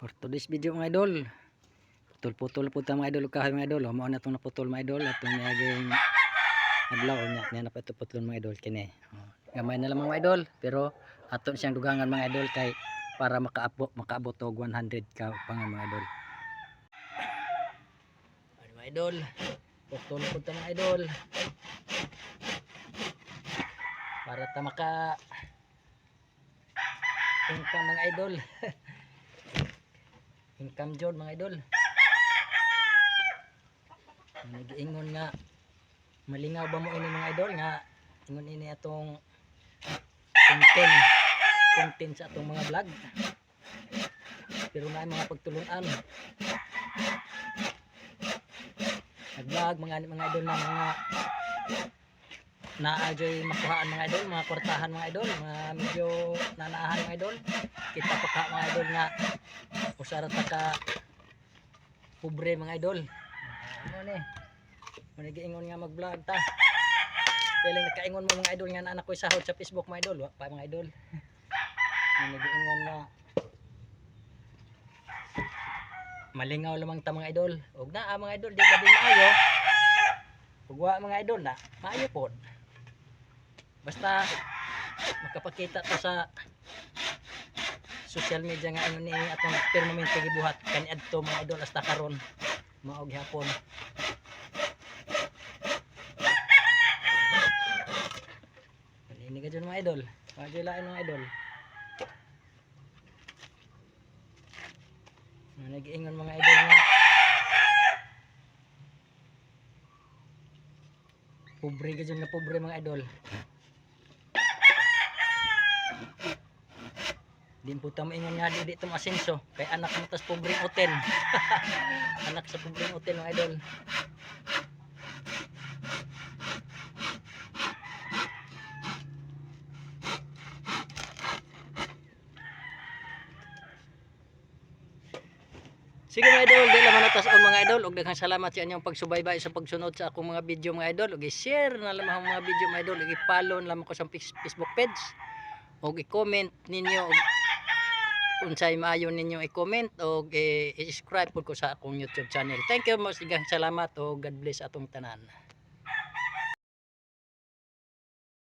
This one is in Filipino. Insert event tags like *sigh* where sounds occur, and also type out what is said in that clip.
For today's video mga idol. Putol-putol po ta mga idol kahoy mga idol. Mao na tong naputol mga idol at yung naging adlaw nya niya na pa putol mga idol kini. Oh, Gamay na lang mga idol pero aton siyang dugangan mga idol kay para makaabot makaabot og 100 ka pa nga mga idol. Ano mga idol? Putol po ta mga idol. Para ta maka income mga idol. *laughs* income jod mga idol. Nag-ingon nga malingaw ba mo ini mga idol nga ingon ini atong content content sa atong mga vlog. Pero na mga pagtulunan. Nag-vlog mga mga idol na mga naajoy makuhaan mga idol, mga kwartahan mga idol, mga medyo nanaahan mga idol. Kita pa mga idol nga usara ta ka pobre mga idol. Ano ni? Giingon nga mag-vlog ta. Kailang nakaingon mo mga idol nga na anak ko sahod sa Facebook mga idol, wa pa mga idol. Mo giingon nga malingaw lamang ta mga idol. Og na mga idol di labi maayo. Ug wa mga idol na maayo pod. Basta makapakita to sa social media nga ano ni atong permanente gibuhat kani adto mga idol hasta karon mao gihapon Ini ka dyan mga idol. Mga lain mga idol. Nag-iingon mga idol nga. Pobre ka dyan nga pobre mga idol. Di po tamo ingon nga di dito masenso kay anak mo tas pobreng hotel. *laughs* anak sa pobreng hotel mga idol. Sige mga idol, di laman natas ang mga idol. Ug daghang salamat sa inyong pagsubaybay sa pagsunod sa akong mga video mga idol. Ug i-share na lamang ang mga video mga idol. Ug i-follow na lamang ko sa Facebook page. Ug i-comment ninyo. Ug unsay maayo ninyo i-comment i- i-subscribe pud ko sa akong YouTube channel. Thank you most salamat ug God bless atong tanan.